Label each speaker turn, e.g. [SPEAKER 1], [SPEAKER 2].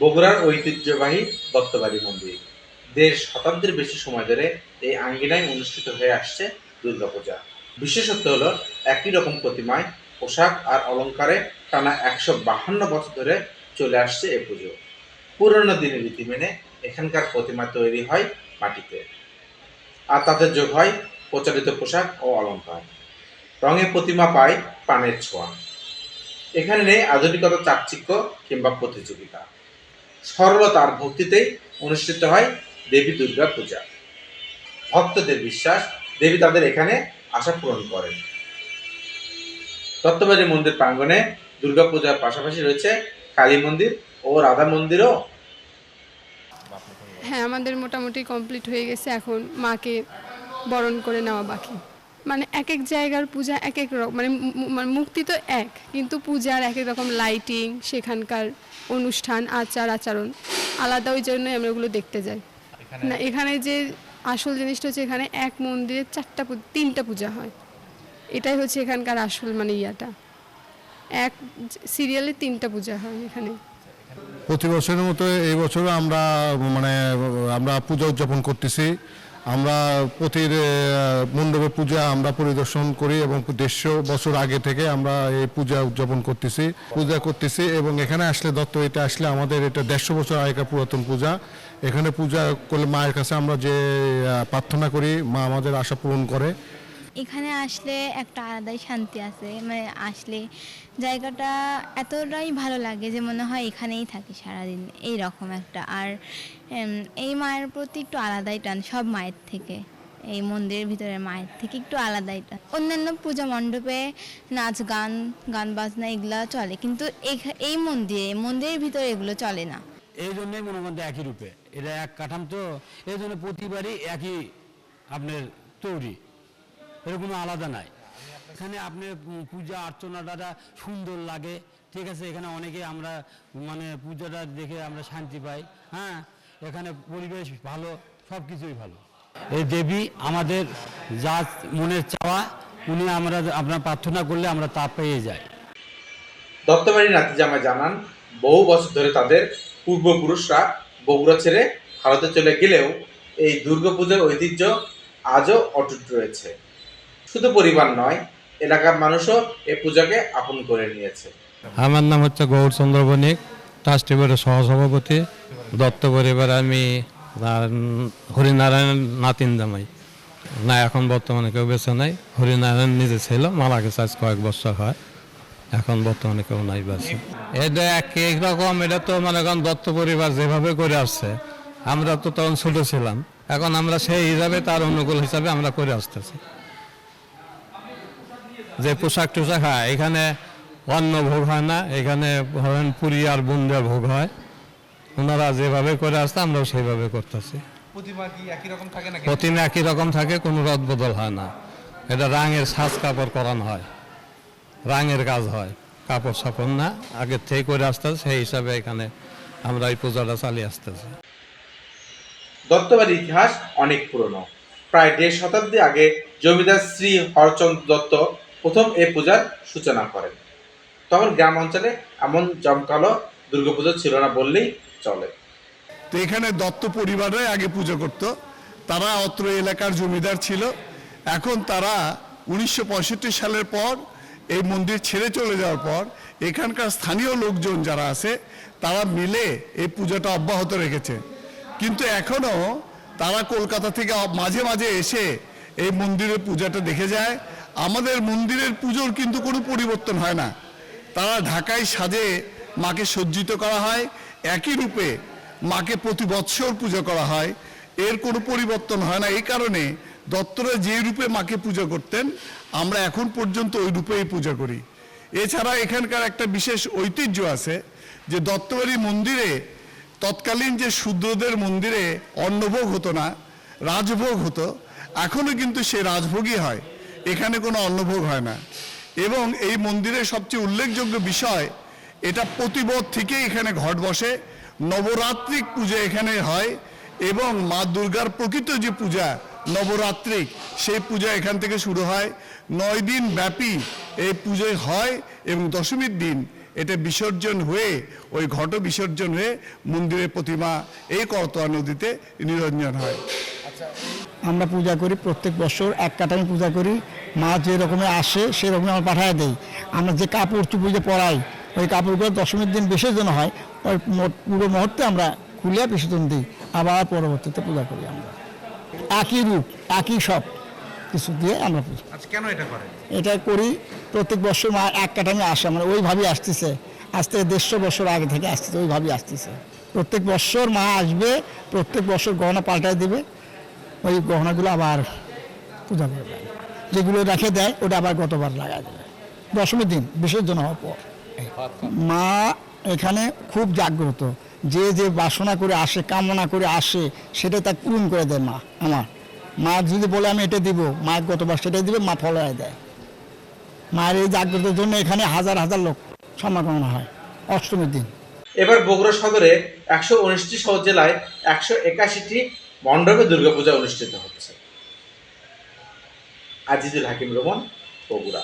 [SPEAKER 1] বগুড়ার ঐতিহ্যবাহী দত্তবাড়ি মন্দির। দেড় শতাব্দীর বেশি সময় ধরে এই আঙ্গিনায় অনুষ্ঠিত হয়ে আসছে দুর্গাপূজা। বিশেষত্ব হলো, একই রকম প্রতিমায় পোশাক আর অলংকারে টানা একশো বাহান্ন বছর ধরে চলে আসছে এ পুজো। পুরনো দিনের রীতি মেনে এখানকার প্রতিমা তৈরি হয় মাটিতে। আর তাদের যোগ হয় প্রচারিত পোশাক ও অলংকার রঙের প্রতিমা পায় প্রাণের ছোঁয়া। এখানে নেই আধুনিকতা চাকচিক্য কিংবা প্রতিযোগিতা। সরলতা আর ভক্তিতেই অনুষ্ঠিত হয় দেবী দুর্গা পূজা। ভক্তদের বিশ্বাস, দেবী তাদের এখানে আশা পূরণ করেন। দত্তবাড়ি মন্দির প্রাঙ্গণে দুর্গা পূজার পাশাপাশি রয়েছে কালী মন্দির ও রাধা মন্দিরও।
[SPEAKER 2] হ্যাঁ আমাদের মোটামুটি কমপ্লিট হয়ে গেছে। এখন মাকে বরণ করে নেওয়া বাকি। মানে এক এক জায়গার পূজা এক এক রকম মানে মানে মুক্তি তো এক কিন্তু পূজার এক এক রকম লাইটিং সেখানকার অনুষ্ঠান আচার আচরণ আলাদা ওই জন্যই আমরা ওগুলো দেখতে যাই। না এখানে যে আসল জিনিসটা হচ্ছে এখানে এক মন্দিরে চারটা তিনটা পূজা হয়। এটাই হচ্ছে এখানকার আসল মানে ইয়াটা। এক সিরিয়ালে তিনটা পূজা হয় এখানে।
[SPEAKER 3] প্রতি বছরের মতো এই বছরও আমরা মানে আমরা পূজা উদযাপন করতেছি। আমরা প্রতি মণ্ডপে পূজা আমরা পরিদর্শন করি এবং দেড়শো বছর আগে থেকে আমরা এই পূজা উদযাপন করতেছি, পূজা করতেছি এবং এখানে আসলে দত্ত এটা আসলে আমাদের এটা দেড়শো বছর আগেকার পুরাতন পূজা। এখানে পূজা করলে মায়ের কাছে আমরা যে প্রার্থনা করি, মা আমাদের আশা পূরণ করে।
[SPEAKER 4] এখানে আসলে একটা আলাদাই শান্তি আছে। মানে আসলে জায়গাটা এতটাই ভালো লাগে যে মনে হয় এখানেই থাকি সারাদিন। এই রকম একটা। আর এই মায়ের প্রতি একটু আলাদাই টান, সব মায়ের থেকে। এই মন্দিরের ভিতরে মায়ের থেকে একটু আলাদাই টান। অন্যান্য পূজা মণ্ডপে নাচ গান গান বাজনা এগুলা চলে। কিন্তু এই মন্দিরে, মন্দিরের ভিতরে এগুলো চলে না।
[SPEAKER 5] এই জন্যই মনে করেন একই রূপে। এটা এক কাঠাম তো, এই জন্য প্রতিবারই একই আপনার তৈরি। এর কোনো আলাদা নাই। এখানে আপনার পূজা অর্চনাটা সুন্দর লাগে। ঠিক আছে, এখানে অনেকে আমরা মানে পূজাটা দেখে আমরা শান্তি পাই। হ্যাঁ এখানে পরিবেশ ভালো সব কিছুই ভালো। এই দেবী আমাদের যা মনের চাওয়া, উনি আমরা আপনার প্রার্থনা করলে আমরা তা পেয়ে যাই।
[SPEAKER 1] দত্তবাড়ি নাতিজামা জানান, বহু বছর ধরে তাদের পূর্বপুরুষরা বগুড়া ছেড়ে ভারতে চলে গেলেও এই দুর্গাপূজার ঐতিহ্য আজও অটুট রয়েছে। শুধু পরিবার নয়, এলাকার মানুষও এই পূজাকে আপন করে নিয়েছে।
[SPEAKER 6] আমার নাম হচ্ছে গৌরচন্দ্র বণিক, ট্রাস্টি সহসভাপতি, দত্ত পরিবার আমি নারায়ণ- হরিনারায়ণ নাতিন জামাই। না, এখন বর্তমানে কেউ বেছে নাই। হরিনারায়ণ নিজে ছিল মারা গেছে আজ কয়েক বছর হয়। এখন বর্তমানে কেউ নাই বেঁচে। এটা এক রকম এটা তো মানে এখন দত্ত পরিবার যেভাবে করে আসছে, আমরা তো তখন ছোট ছিলাম। এখন আমরা সেই হিসাবে তার অনুকূল হিসাবে আমরা করে আসতেছি। যে পোশাক টোশাক হয় এখানে অন্ন ভোগ হয় না এখানে ধরেন পুরি আর বুন্দের ভোগ হয়। ওনারা যেভাবে করে আসতে আমরাও সেইভাবে করতেছি।
[SPEAKER 7] প্রতিমা একই রকম থাকে
[SPEAKER 6] প্রতিমা একই রকম থাকে কোনো রদ বদল হয় না। এটা রাঙের সাজ কাপড় করানো হয় রাঙের কাজ হয় কাপড় সাপড় না। আগের থেকে করে আসতেছে সেই হিসাবে এখানে আমরা এই পূজাটা চালিয়ে আসতেছি।
[SPEAKER 1] দত্তবাড়ির ইতিহাস অনেক পুরনো। প্রায় দেড় শতাব্দী আগে জমিদার শ্রী হরচন্দ্র দত্ত প্রথম এই পূজার সূচনা করেন। তখন গ্রাম অঞ্চলে এমন জমকালো দুর্গাপুজো ছিল না বললেই চলে।
[SPEAKER 3] তো এখানে দত্ত পরিবাররাই আগে পুজো করত। তারা অত্র এলাকার জমিদার ছিল। এখন তারা উনিশশো সালের পর এই মন্দির ছেড়ে চলে যাওয়ার পর এখানকার স্থানীয় লোকজন যারা আছে, তারা মিলে এই পূজাটা অব্যাহত রেখেছে। কিন্তু এখনও তারা কলকাতা থেকে মাঝে মাঝে এসে এই মন্দিরের পূজাটা দেখে যায়। আমাদের মন্দিরের পুজোর কিন্তু কোনো পরিবর্তন হয় না। তারা ঢাকায় সাজে মাকে সজ্জিত করা হয়, একই রূপে মাকে প্রতি বৎসর পূজা করা হয়। এর কোনো পরিবর্তন হয় না। এই কারণে দত্তরা যে রূপে মাকে পূজা করতেন, আমরা এখন পর্যন্ত ওই রূপেই পূজা করি। এছাড়া এখানকার একটা বিশেষ ঐতিহ্য আছে যে দত্তবাড়ি মন্দিরে তৎকালীন যে শূদ্রদের মন্দিরে অন্নভোগ হতো না, রাজভোগ হতো এখনও কিন্তু সে রাজভোগই হয়। এখানে কোনো অন্নভোগ হয় না। এবং এই মন্দিরের সবচেয়ে উল্লেখযোগ্য বিষয়, এটা প্রতিবোধ থেকেই এখানে ঘট বসে। নবরাত্রিক পূজা এখানে হয় এবং মা দুর্গার প্রকৃত যে পূজা, নবরাত্রিক, সেই পূজা এখান থেকে শুরু হয়। নয় দিন ব্যাপী এই পুজো হয় এবং দশমীর দিন এটা বিসর্জন হয়ে, ওই ঘট বিসর্জন হয়ে মন্দিরের প্রতিমা এই করতোয়া নদীতে নিরঞ্জন হয়।
[SPEAKER 8] আমরা পূজা করি প্রত্যেক বছর এক কাটামি পূজা করি। মা যে রকমের আসে সেই রকমই আমরা পাঠায় দেই। আমরা যে কাপড় চুপড়ি যে পরাই ওই কাপড়গুলো দশমীর দিন বিসর্জন হয় ওই পুরো মুহূর্তে আমরা খুলে বিসর্জন দিই। আবার পরবর্তীতে পূজা করি আমরা। একই রূপ একই সব কিছু দিয়ে আমরা পুজো
[SPEAKER 7] আচ্ছা কেন এটা করেন?
[SPEAKER 8] এটা করি প্রত্যেক বছর মা এক কাঠামে আসে আমরা ওইভাবেই আসতেছে। আজ থেকে দেড়শো বছর আগে থেকে আসতেছে ওইভাবেই আসতেছে। প্রত্যেক বছর মা আসবে প্রত্যেক বছর গহনা পাল্টায় দিবে। ওই গহনাগুলো আবার পূজা করবে। যেগুলো রেখে দেয়, ওটা আবার গতবার লাগা দেবে। দশমীর দিন, বিসর্জন হওয়ার পর। মা এখানে খুব জাগ্রত। যে যে বাসনা করে আসে, কামনা করে আসে সেটা তাকে পূরণ করে দেয় মা, আমার। মা যদি বলে, আমি এটা দিব। মা গতবার সেটা দিবে, মা ফলায় দেয়। মায়ের এই জাগ্রতের জন্য এখানে হাজার হাজার লোক সমাগম হয় অষ্টমীর দিন।
[SPEAKER 1] এবার বগুড়া সদরে একশো উনিশটি সহ জেলায় একশো একাশিটি মণ্ডপে দুর্গাপূজা অনুষ্ঠিত হচ্ছে। আজিজুল হাকিম রোমন বগুড়া।